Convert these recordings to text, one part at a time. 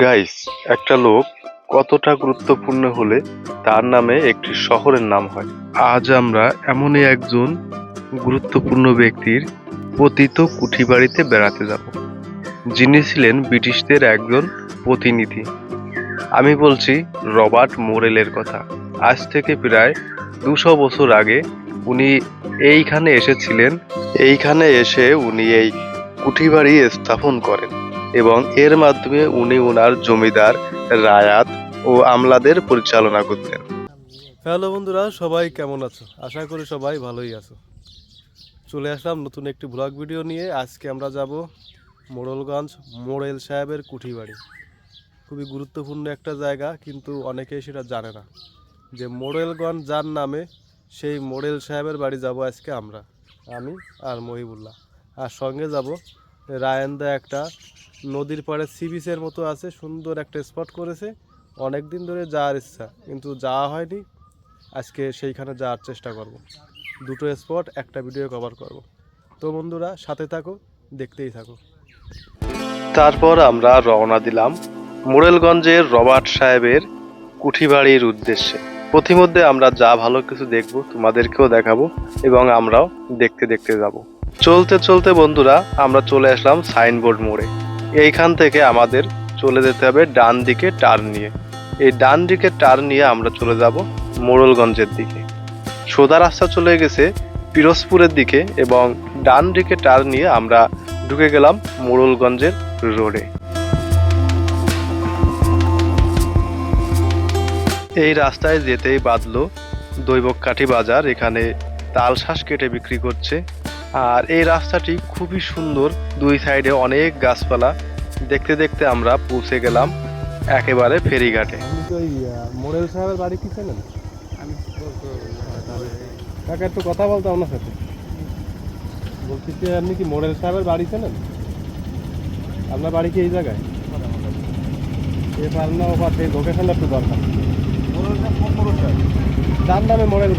Guys একটা লোক কতটা গুরুত্বপূর্ণ হলে তার নামে একটি শহরের নাম হয়। আজ আমরা এমনই একজন গুরুত্বপূর্ণ ব্যক্তির পতিত কুঠি বাড়িতে যাব, যিনি ছিলেন ব্রিটিশদের একজন প্রতিনিধি। আমি বলছি রবার্ট মোরেলের কথা। আজ থেকে প্রায় দুশো বছর আগে উনি এইখানে এসেছিলেন। এইখানে এসে উনি এই কুঠি বাড়ি স্থাপন করেন। এবং এর মাধ্যমে উনি ওনার জমিদার, রায়াত ও আমলাদের পরিচালনা করতেন। হ্যালো বন্ধুরা, সবাই কেমন আছো? আশা করি সবাই ভালোই আছো। চলে আসলাম নতুন একটি ব্লগ ভিডিও নিয়ে। আজকে আমরা যাব মোড়লগঞ্জ মোড়েল সাহেবের কুঠি বাড়ি খুবই গুরুত্বপূর্ণ একটা জায়গা, কিন্তু অনেকেই সেটা জানে না। যে মোড়েলগঞ্জ যার নামে, সেই মোড়েল সাহেবের বাড়ি যাব আজকে আমরা, আমি আর মহিবুল্লাহ। আর সঙ্গে যাব রায়ান্দা একটা নদীর পাড়ে সি বিচের মতো আছে, সুন্দর একটা স্পট করেছে। অনেক দিন ধরে যাওয়ার ইচ্ছা, কিন্তু যাওয়া হয়নি। আজকে সেইখানে যাওয়ার চেষ্টা করব। দুটো স্পট একটা ভিডিও কভার করব। তো বন্ধুরা, সাথে থাকো, দেখতেই থাকো। তারপর আমরা রওনা দিলাম মোরেলগঞ্জের রবার্ট সাহেবের কুঠিবাড়ির উদ্দেশ্যে। প্রতিমধ্যে আমরা যা ভালো কিছু দেখব, তোমাদেরকেও দেখাবো এবং আমরাও দেখতে দেখতে যাব। চলতে চলতে বন্ধুরা, আমরা চলে আসলাম সাইনবোর্ড মোড়ে। এইখান থেকে আমাদের চলে যেতে হবে ডান দিকে টার্ন নিয়ে। এই ডান দিকে টার্ন নিয়ে আমরা চলে যাব মোড়লগঞ্জের দিকে। সোজা রাস্তা চলে গেছে পিরোজপুরের দিকে এবং ডান দিকে টার্ন নিয়ে আমরা ঢুকে গেলাম মোড়লগঞ্জের রোডে। এই রাস্তায় যেতেই বাদলো দৈবকাঠি বাজার। এখানে তাল শ্বাস কেটে বিক্রি করছে আর এই রাস্তাটি খুবই সুন্দর। দুই সাইডে অনেক গাছপালা। দেখতে দেখতে আমরা পৌঁছে গেলাম একেবারে ফেরিঘাটে। মোড়েল সাহেবের বাড়ি কি চেনেন কাকা একটু কথা বলতে আপনার সাথে। বলছি যে আপনি কি মোড়েল সাহেবের বাড়ি চেনেন? আপনার বাড়ি কি এই জায়গায়? এ পার না ও পার সেই লোকেশনটা একটু দরকার। যার নামে মোড়েল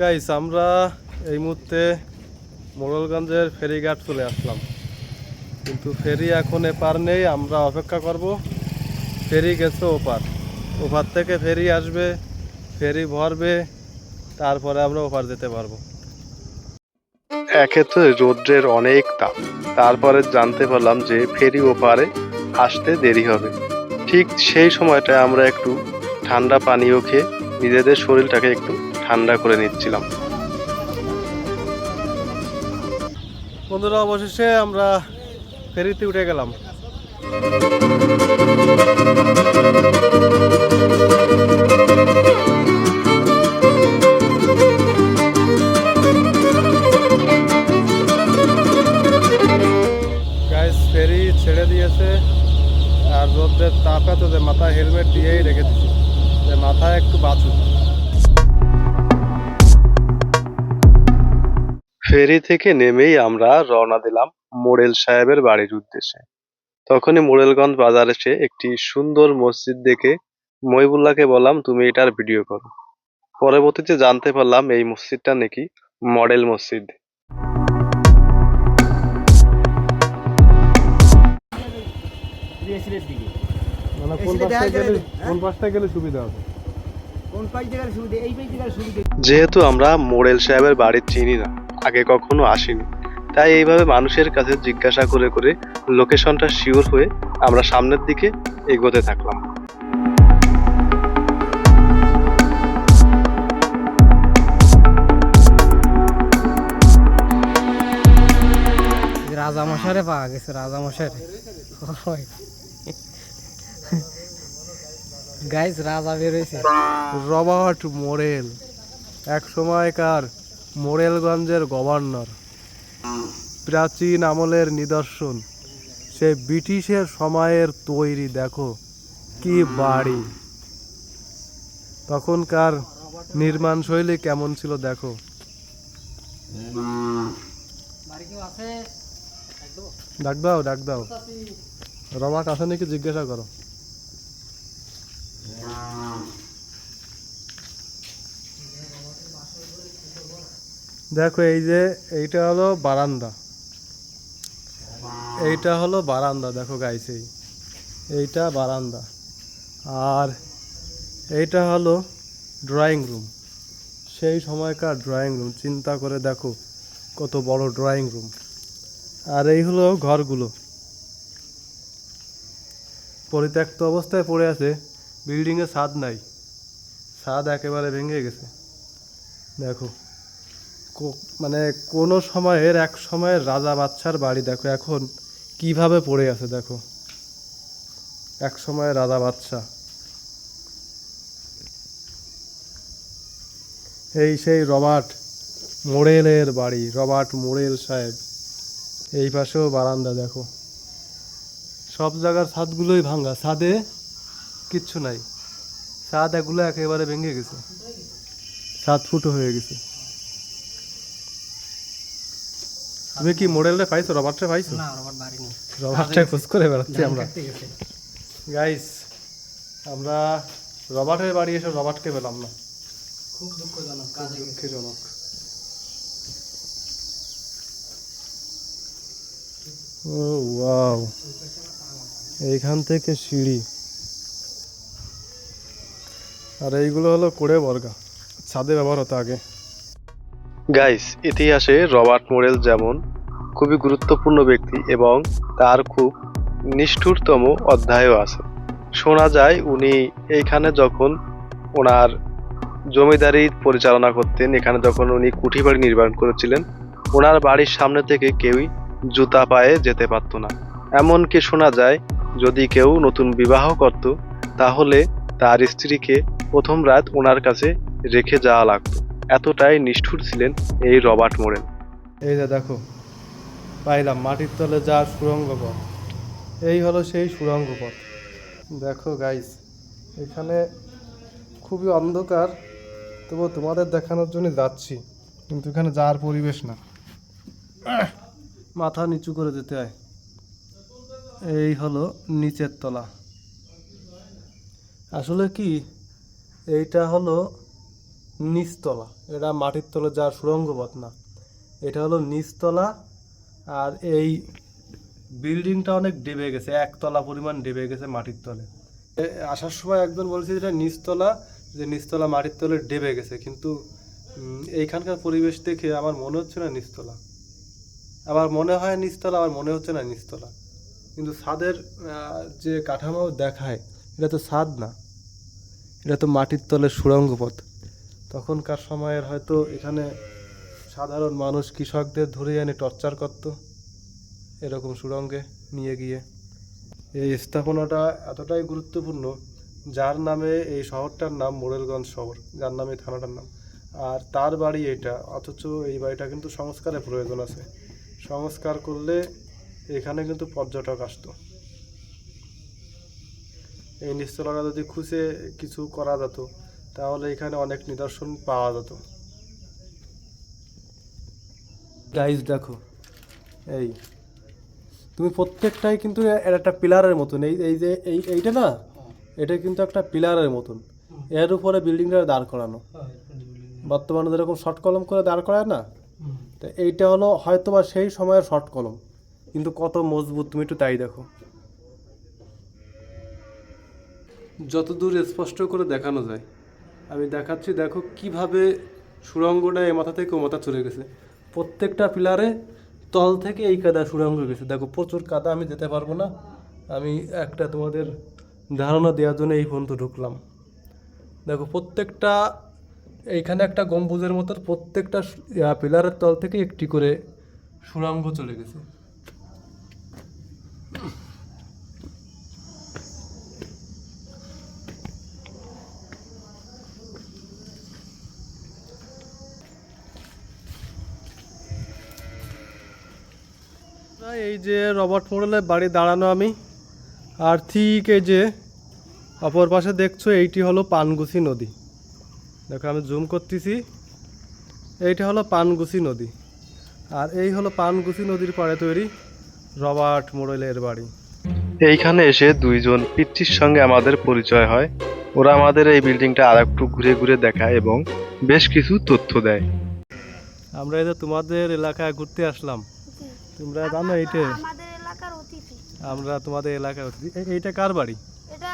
গাইস আমরা এই মুহূর্তে মোড়লগঞ্জের ফেরিঘাট চলে আসলাম। কিন্তু ফেরি এখন এপার নেই, আমরা অপেক্ষা করব। ফেরি গেছে ওপার। ওপার থেকে ফেরি আসবে, ফেরি ভরবে, তারপরে আমরা ওপার যেতে পারব। একে তো রৌদ্রের অনেক তাপ। তারপরে জানতে পারলাম যে ফেরি ওপারে আসতে দেরি হবে। ঠিক সেই সময়টায় আমরা একটু ঠান্ডা পানীয় খেয়ে নিজেদের শরীরটাকে একটু ঠান্ডা করে নিচ্ছিলাম। বন্ধুরা, অবশেষে আমরা ফেরিতে উঠে গেলাম। ফেরি ছেড়ে দিয়েছে। আর রোদ্রের তাপ এত যে মাথায় হেলমেট দিয়েই রেখে যে মাথায় একটু বাঁচুক ফেরি থেকে নেমেই আমরা রওনা দিলাম মোড়েল সাহেবের বাড়ির উদ্দেশ্যে। তখনই মোড়েলগঞ্জ বাজার এসে একটি সুন্দর মসজিদ দেখে মহিবুল্লাহকে বললাম তুমি এটার ভিডিও করো। পরবর্তীতে জানতে পারলাম এই মসজিদটা নাকি মডেল মসজিদ। মানে হ্যাঁ? কোন পাশটা গেলে সুবিধা হবে? কোন পাশ জায়গার সুবিধা এই পাশ জায়গার সুবিধা যেহেতু আমরা মোড়েল সাহেবের বাড়ি চিনি না আগে কখনো আসিনি। তাই এইভাবে মানুষের কাছে জিজ্ঞাসা করে করে লোকেশনটা শিওর হয়ে আমরা সামনের দিকে এগোতে থাকলাম। রাজা মশারে পাওয়া গেছে রাজা মশারে গাইজ রাজা বেরোইছে রবার্ট মোরেল। এক সময়কার মোরেলগঞ্জের গভর্নর। প্রাচীন আমলের নিদর্শন। সে ব্রিটিশের সময়ের তৈরি, দেখো, কি বাড়ি। তখনকার নির্মাণ শৈলী কেমন ছিল, দেখো। ডাক দাও ডাক দাও। রবার্ট আছে নাকি জিজ্ঞাসা করো। দেখো, এই যে এইটা হলো বারান্দা। এইটা হলো বারান্দা, দেখো এই। এইটা বারান্দা। আর এইটা হলো ড্রয়িং রুম সেই সময়কার ড্রয়িং রুম চিন্তা করে দেখো কত বড় ড্রয়িং রুম আর এই হলো ঘরগুলো। পরিত্যক্ত অবস্থায় পড়ে আছে বিল্ডিংয়ে ছাদ নাই। ছাদ একেবারে ভেঙে গেছে। দেখো। মানে কোনো সময়ের এক সময়ের রাজা বাচ্চার বাড়ি, দেখো এখন কীভাবে পড়ে আছে, দেখো। এক সময়ের রাজা বাচ্চা এই সেই রবার্ট মোড়েলের বাড়ি, রবার্ট মোড়েল সাহেব। এই পাশেও বারান্দা, দেখো। সব জায়গার ছাদগুলোই ভাঙা, ছাদে কিচ্ছু নাই। ছাদ এগুলো একেবারে ভেঙে গেছে। সাত ফুটো হয়ে গেছে। তুমি কি মোড়েলটা পাইছো? রবার্টটা পাইছো? না আমার বাড়ি নেই রবার্টটা খোঁজ করে বেড়াচ্ছি আমরা। গাইস আমরা রবার্টের বাড়ি এসে রবার্টকে পেলাম না। খুব দুঃখজনক দুঃখজনক। ও ওয়াও এইখান থেকে সিঁড়ি। আর এইগুলো হলো কোড়ে বর্গা। ছাদে ব্যবহার হতো আগে। গাইস ইতিহাসে রবার্ট মোরেল যেমন খুবই গুরুত্বপূর্ণ ব্যক্তি এবং তার খুব নিষ্ঠুরতম অধ্যায়ও আছে। শোনা যায়, উনি এইখানে যখন ওনার জমিদারি পরিচালনা করতেন, এখানে যখন উনি কুঠি বাড়ি নির্মাণ করেছিলেন, ওনার বাড়ির সামনে থেকে কেউই জুতা পায়ে যেতে পারতো না। এমনকি শোনা যায়, যদি কেউ নতুন বিবাহ করত, তাহলে তার স্ত্রীকে প্রথম রাত ওনার কাছে রেখে যাওয়া লাগতো। এতটাই নিষ্ঠুর ছিলেন এই রবার্ট মোরেন। এই যে দেখো, পাইলাম মাটির তলে যা সুড়ঙ্গ পথ। এই হলো সেই সুড়ঙ্গ পথ। দেখো গাইস এখানে খুবই অন্ধকার তবু তোমাদের দেখানোর জন্য যাচ্ছি, কিন্তু এখানে যাওয়ার পরিবেশ না। মাথা নিচু করে যেতে হয়। এই হলো নিচের তলা। আসলে কি, এইটা হলো নিচতলা। এটা মাটির তলে যাওয়ার সুড়ঙ্গ পথ না। এটা হলো নিচতলা আর এই বিল্ডিংটা অনেক ডেবে গেছে, একতলা পরিমাণ ডেবে গেছে মাটির তলে। আসার সময় একজন বলছে যে এটা নিচতলা, যে নিচতলা মাটির তলে ডেবে গেছে, কিন্তু এইখানকার পরিবেশ দেখে আমার মনে হচ্ছে না নিচতলা। আবার মনে হয় নিচতলা আবার মনে হচ্ছে না নিচতলা। কিন্তু ছাদের যে কাঠামো দেখায়, এটা তো ছাদ না। এটা তো মাটির তলে সুড়ঙ্গ পথ। তখনকার সময়ের হয়তো এখানে সাধারণ মানুষ কৃষকদের ধরে এনে টর্চার করতো, এরকম সুড়ঙ্গে নিয়ে গিয়ে। এই স্থাপনাটা এতটাই গুরুত্বপূর্ণ, যার নামে এই শহরটার নাম মোড়েলগঞ্জ শহর, যার নামে থানাটার নাম। আর তার বাড়ি এটা, অথচ এই বাড়িটা কিন্তু সংস্কারের প্রয়োজন আছে। সংস্কার করলে এখানে কিন্তু পর্যটক আসতো। এই নিস্তলাটা যদি খুঁজে কিছু করা যেত তাহলে এখানে অনেক নিদর্শন পাওয়া যেত। গাইজ দেখো এই তুমি প্রত্যেকটাই কিন্তু এর একটা পিলারের মতন এই এই যে এই এইটা না এটা কিন্তু একটা পিলারের মতন। এর উপরে বিল্ডিংটা দাঁড় করানো। বর্তমানে যেরকম শর্ট কলম করে দাঁড় করায় না তো এইটা হলো হয়তো বা সেই সময়ের শর্ট কলম কিন্তু কত মজবুত তুমি একটু তাই দেখো। যতদূর স্পষ্ট করে দেখানো যায় আমি দেখাচ্ছি, দেখো কীভাবে সুড়ঙ্গটা এ মাথা থেকে ও মাথা চলে গেছে। প্রত্যেকটা পিলারে তল থেকে এই কাদা সুড়ঙ্গ গেছে। দেখো, প্রচুর কাদা, আমি যেতে পারব না। আমি একটা তোমাদের ধারণা দেওয়ার জন্য এই পর্যন্ত ঢুকলাম। দেখো, প্রত্যেকটা, এইখানে একটা গম্বুজের মতো প্রত্যেকটা পিলারের তল থেকে একটি করে সুড়ঙ্গ চলে গেছে। এই যে রবার্ট মোড়েলের বাড়ি দাঁড়ানো আমি। আর ঠিক এই যে অপর পাশে দেখছ এইটি হলো পানগুছি নদী। দেখো আমি জুম করতেছি। এইটা হলো পানগুছি নদী। আর এই হলো পানগুছি নদীর পাড়ে তৈরি রবার্ট মোড়েলের বাড়ি। এইখানে এসে দুইজন পিচ্চির সঙ্গে আমাদের পরিচয় হয়। ওরা আমাদের এই বিল্ডিংটা আর একটু ঘুরে ঘুরে দেখায় এবং বেশ কিছু তথ্য দেয়। আমরা এই যে তোমাদের এলাকায় ঘুরতে আসলাম। তোমরা জানো এইটা? আমাদের এলাকার অতিথি। আমরা তোমাদের এলাকায় অতিথি। এইটা কার বাড়ি? এটা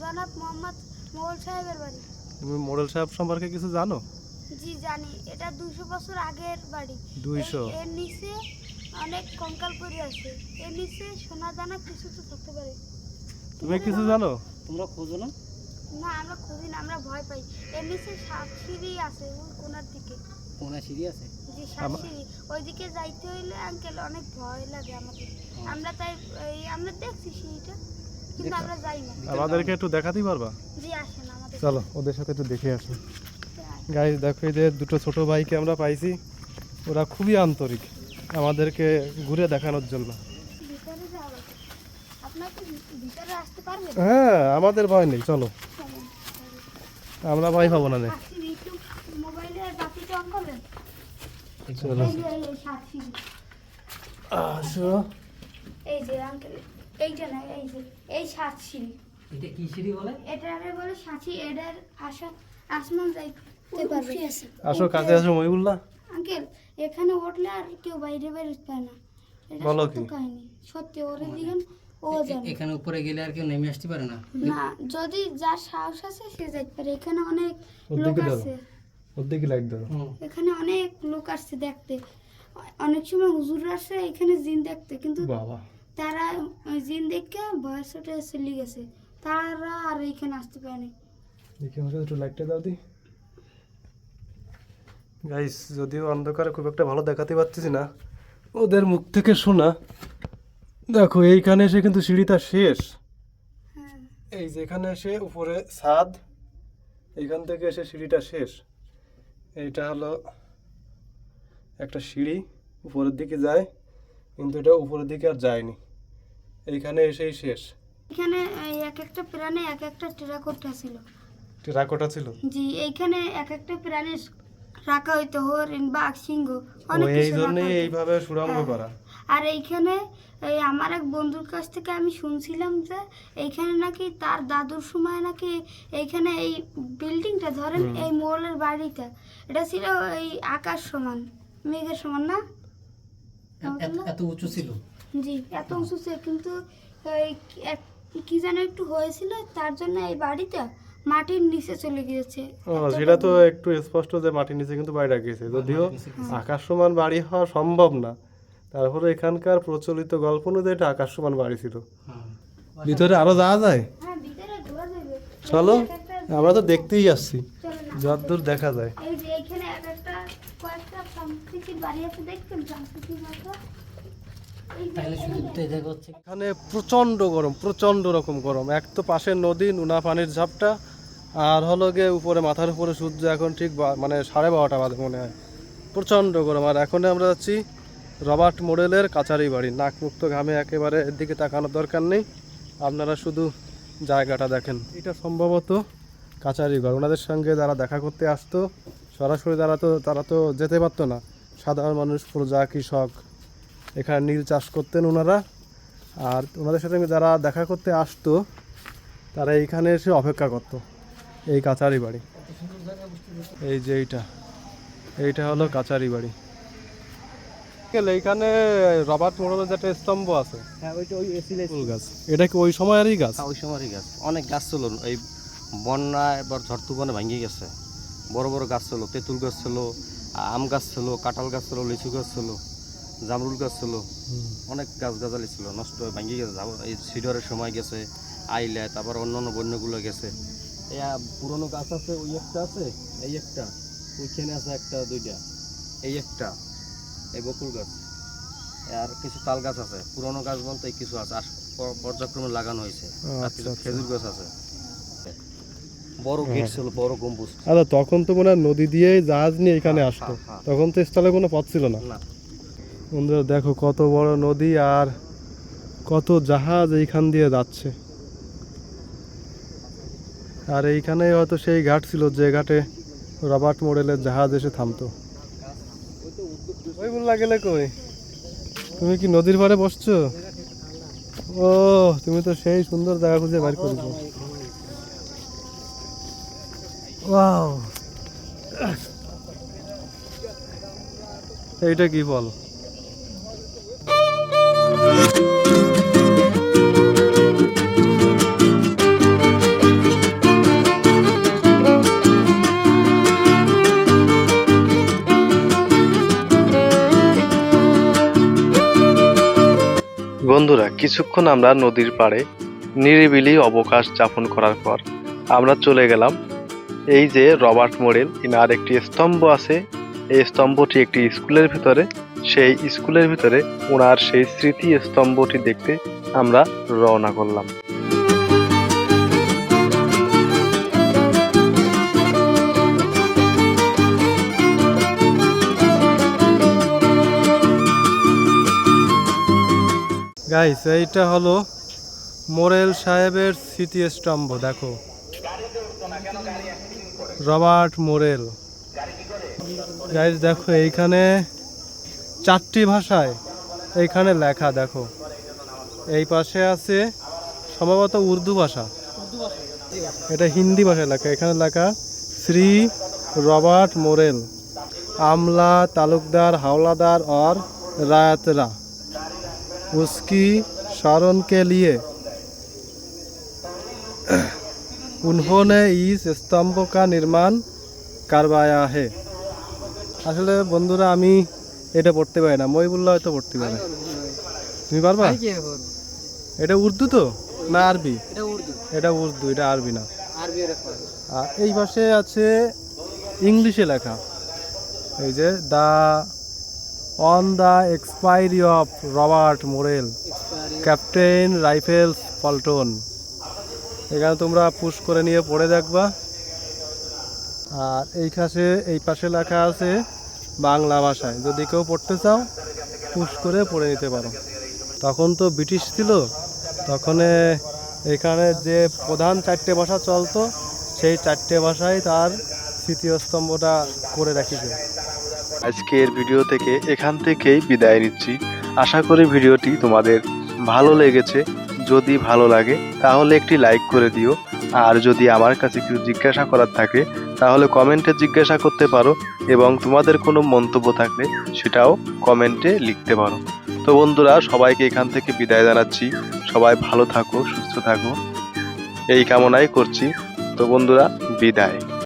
জনাব মোহাম্মদ মোগল সাহেবের বাড়ি। তুমি মোড়ল সাহেব সম্পর্কে কিছু জানো? জি জানি। এটা দুশো বছর আগের বাড়ি। দুইশো? এর নিচে অনেক কঙ্কাল পড়ে আছে। এর নিচে সোনা দানা কিছু তো থাকতে পারে। তুমি কিছু জানো? তোমরা খোঁজো না? না আমরা খুঁজি না আমরা ভয় পাই। এর নিচে সাত সিঁড়ি আছে ওই কোনার দিকে। কোনা সিঁড়ি আছে? ওইদিকে যাইতে হইলে আঙ্কেল অনেক ভয় লাগে আমাদের আমরা তাই আমরা দেখছি কিন্তু আমরা যাই না। আমাদেরকে একটু দেখাতেই পারবা? জি আসেন আমাদের। চলো ওদের সাথে একটু দেখে আসি। গাইজ দেখো এই যে দুটো ছোট ভাইকে আমরা পাইছি ওরা খুবই আন্তরিক আমাদেরকে ঘুরে দেখানোর জন্য। হ্যাঁ আমাদের ভয় নেই চলো। আমরা ভয় পাবো না নে। আসছি, একটু মোবাইলের বাতিটা অন করবেন চলো। এই যে এই যে সাত সিঁড়ি। আসো। এই যে আঙ্কেল এইটা না এই যে এই সাত সিঁড়ি এটা কি সিঁড়ি বলে? এটারে বলে সাঁচি এটার আসা আসমান যাইতে পারবে। আসো। কাছে আসো মহিবুল্লাহ। আঙ্কেল এখানে উঠলে আর কেউ বাইরে বেরোতে পারে না। এটা বলো কি? কাহিনী। সত্যি ওরে ও জানে। এখানে উপরে গেলে আর কেউ নেমে আসতে পারে না? না যদি যার সাহস আছে সে যাইতে পারে। এখানে অনেক লোক আছে। ওর দিকে লাইট ধরো। এখানে অনেক লোক আসছে দেখতে। অনেক সময় হুজুর আসে এখানে জিন দেখতে কিন্তু বাবা। তারা জিন দেখে বয়স ওঠে চলে গেছে। তারা আর এখানে আসতে পারেনি দেখি আমাকে একটু লাইটটা দাও দি। গাইস যদিও অন্ধকারে খুব একটা ভালো দেখাতে পারতেছি না ওদের মুখ থেকে শোনা। দেখো এইখানে এসে কিন্তু সিঁড়িটা শেষ। হ্যাঁ। এই যেখানে এসে উপরে ছাদ এইখান থেকে এসে সিঁড়িটা শেষ। এইটা হলো একটা সিঁড়ি উপরের দিকে যায় কিন্তু এটা উপরের দিকে আর যায়নি। এইখানে এসেই শেষ। এখানে এক একটা প্রাণে এক একটা টেরাকোটা ছিল। টেরাকোটা ছিল? জি এইখানে এক একটা প্রাণী রাখা হইতো হরিণ বাঘ সিংহ অনেক এই। এইভাবে সুরঙ্গ হ্যাঁ। করা। আর এইখানে এই আমার এক বন্ধুর কাছ থেকে আমি শুনছিলাম যে এইখানে নাকি তার দাদুর সময় নাকি এইখানে এই বিল্ডিংটা ধরেন এই মোড়লের বাড়িটা এটা ছিল এই আকাশ সমান মেঘের সমান না? এত- উঁচু ছিল? জি এত উঁচু ছিল কিন্তু এই কি- যেন একটু হয়েছিল তার জন্য এই বাড়িটা মাটির নিচে চলে গিয়েছে। সেটা তো একটু স্পষ্ট যে মাটির নিচে কিন্তু বাড়ি রাখিয়েছে যদিও আকাশ সমান বাড়ি হওয়া সম্ভব না। তারপরে এখানকার প্রচলিত গল্প অনুযায়ী এটা আকাশ সমান বাড়ি ছিল। ভিতরে আরও যাওয়া যায়? হ্যাঁ ভিতরে ঘোরা যাবে। চলো আমরা তো দেখতেই আসছি। যতদূর দেখা যায়। এখানে প্রচণ্ড গরম প্রচণ্ড রকম গরম। এক তো পাশের নদী নুনা পানির ঝাপটা আর হলো গিয়ে উপরে মাথার উপরে সূর্য এখন ঠিক বা- মানে সাড়ে বারোটা বাজে মনে হয়। প্রচণ্ড গরম। আর এখন আমরা যাচ্ছি রবার্ট মডেলের কাচারি বাড়ি। নাকমুক্ত ঘামে একেবারে দিকে তাকানোর দরকার নেই। আপনারা শুধু জায়গাটা দেখেন। এটা সম্ভবত ঘর ওনাদের সঙ্গে যারা দেখা করতে আসতো, সরাসরি তারা তো তারা তো যেতে পারতো না। সাধারণ মানুষ, প্রজা, কৃষক, এখানে নীল চাষ করতেন ওনারা। আর ওনাদের সাথে যারা দেখা করতে আসতো, তারা এইখানে এসে অপেক্ষা করতো। এই কাচারি বাড়ি। এই যে এইটা। এইটা হলো কাচারি বাড়ি। গেলে এইখানে রবার্ট মোড়লের একটা স্তম্ভ আছে হ্যাঁ ওইটা ওই এসিলে ফুল গাছ। এটা কি ওই সময়েরই গাছ? ওই সময়রই গাছ। অনেক গাছ ছিল এই বন্যা এবার ঝড় তুফানে ভেঙে গেছে। বড় বড় গাছ ছিল তেঁতুল গাছ ছিল আম গাছ ছিল কাঁঠাল গাছ ছিল লিচু গাছ ছিল জামরুল গাছ ছিল। অনেক গাছ গাছালি ছিল নষ্ট হয়ে ভেঙে গেছে। এই সিডরের সময় গেছে আইলে তারপর অন্য অন্য বন্যগুলো গেছে। এই আ, পুরনো গাছ আছে ওই একটা আছে এই একটা। ওইখানে আছে একটা দুইটা। এই একটা। এই বকুল গাছ। আর কিছু তাল গাছ আছে পুরনো গাছ বলতে কিছু আছে আর পর্যায়ক্রমে লাগানো হয়েছে। আর আচ্ছা, কিছু আচ্ছা। খেজুর গাছ আছে। বড় গেট ছিল বড় গম্বুজ। আচ্ছা তখন তো মনে হয় নদী দিয়েই জাহাজ নিয়ে এখানে হ্যাঁ, আসতো। হ্যাঁ, হ্যাঁ। তখন তো স্থলে কোনো পথ ছিল না। না। বন্ধুরা দেখো কত বড় নদী আর কত জাহাজ এইখান দিয়ে যাচ্ছে। আর এইখানে হয়তো সেই ঘাট ছিল যে ঘাটে রবার্ট মডেলের জাহাজ এসে থামতো। ওই গেলে কই? তুমি কি নদীর পাড়ে বসছো? ও, তুমি তো সেই সুন্দর জায়গা খুঁজে বাইর করেছ। এইটা কি ফল? বন্ধুরা, কিছুক্ষণ আমরা নদীর পাড়ে নিরিবিলি অবকাশ যাপন করার পর আমরা চলে গেলাম। এই যে রবার্ট মোরেল ইনার একটি স্তম্ভ আছে। এই স্তম্ভটি একটি স্কুলের ভিতরে। সেই স্কুলের ভিতরে ওনার সেই স্মৃতি স্তম্ভটি দেখতে আমরা রওনা করলাম। গাইস এইটা হলো মোরেল সাহেবের স্মৃতিস্তম্ভ, দেখো। Robert moral. গাইস দেখো, এইখানে চারটি ভাষায় এইখানে লেখা, দেখো। এই পাশে আছে সম্ভবত উর্দু ভাষা। এটা হিন্দি ভাষায় লেখা। এখানে লেখা, শ্রী রবার্ট মোরেল, আমলা, তালুকদার, হাওলাদার, আর রায়াতরা। उसकी शरण के लिए उन्होंने इस स्तंभ का निर्माण करवाया है আসলে বন্ধুরা আমি এটা পড়তে পারি না মহিবুল্লাহ হয়তো পড়তে পারে তুমি পারবা এটা উর্দু তো না আরবি এটা উর্দু এটা উর্দু এটা আরবি না আরবি আর এই পাশে আছে ইংলিশে লেখা এই যে দা on the expiry of Robert Morell captain rifles Paltan এখানে তোমরা পুশ করে নিয়ে পড়ে দেখবা। আর এই কাছে এই পাশে লেখা আছে বাংলা ভাষায়। যদি কেউ পড়তে চাও পুশ করে পড়ে নিতে পারো। তখন তো ব্রিটিশ ছিল, তখন এখানে যে প্রধান চারটে ভাষা চলতো, সেই চারটে ভাষায় তার স্মৃতিস্তম্ভটা করে রাখিছে। আজকের ভিডিও থেকে এখান থেকেই বিদায় নিচ্ছি। আশা করি ভিডিওটি তোমাদের ভালো লেগেছে। যদি ভালো লাগে, তাহলে একটি লাইক করে দিও। আর যদি আমার কাছে কিছু জিজ্ঞাসা করার থাকে, তাহলে কমেন্টে জিজ্ঞাসা করতে পারো এবং তোমাদের কোনো মন্তব্য থাকলে সেটাও কমেন্টে লিখতে পারো। তো বন্ধুরা, সবাইকে এখান থেকে বিদায় জানাচ্ছি। সবাই ভালো থাকো, সুস্থ থাকো। এই কামনাই করছি। তো বন্ধুরা, বিদায়।